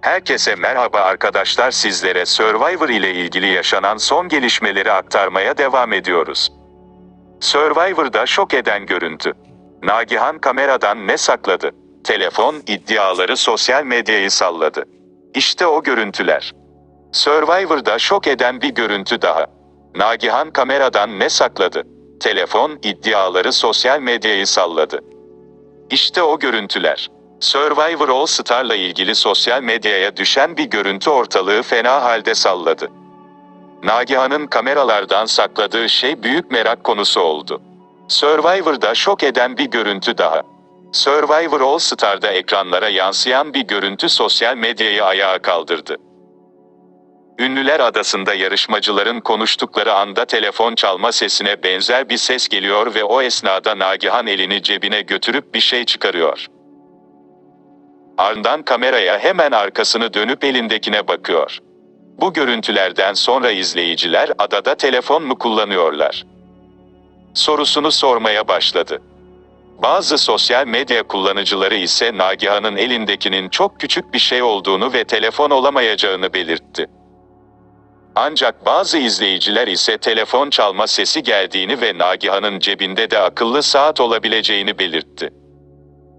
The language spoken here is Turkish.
Herkese merhaba arkadaşlar sizlere Survivor ile ilgili yaşanan son gelişmeleri aktarmaya devam ediyoruz. Survivor'da şok eden görüntü. Nagihan kameradan ne sakladı? Telefon iddiaları sosyal medyayı salladı. İşte o görüntüler. Survivor'da şok eden bir görüntü daha. Nagihan kameradan ne sakladı? Telefon iddiaları sosyal medyayı salladı. İşte o görüntüler. Survivor All Star'la ilgili sosyal medyaya düşen bir görüntü ortalığı fena halde salladı. Nagihan'ın kameralardan sakladığı şey büyük merak konusu oldu. Survivor'da şok eden bir görüntü daha. Survivor All Star'da ekranlara yansıyan bir görüntü sosyal medyayı ayağa kaldırdı. Ünlüler Adası'nda yarışmacıların konuştukları anda telefon çalma sesine benzer bir ses geliyor ve o esnada Nagihan elini cebine götürüp bir şey çıkarıyor. Ardından kameraya hemen arkasını dönüp elindekine bakıyor. Bu görüntülerden sonra izleyiciler adada telefon mu kullanıyorlar? Sorusunu sormaya başladı. Bazı sosyal medya kullanıcıları ise Nagihan'ın elindekinin çok küçük bir şey olduğunu ve telefon olamayacağını belirtti. Ancak bazı izleyiciler ise telefon çalma sesi geldiğini ve Nagihan'ın cebinde de akıllı saat olabileceğini belirtti.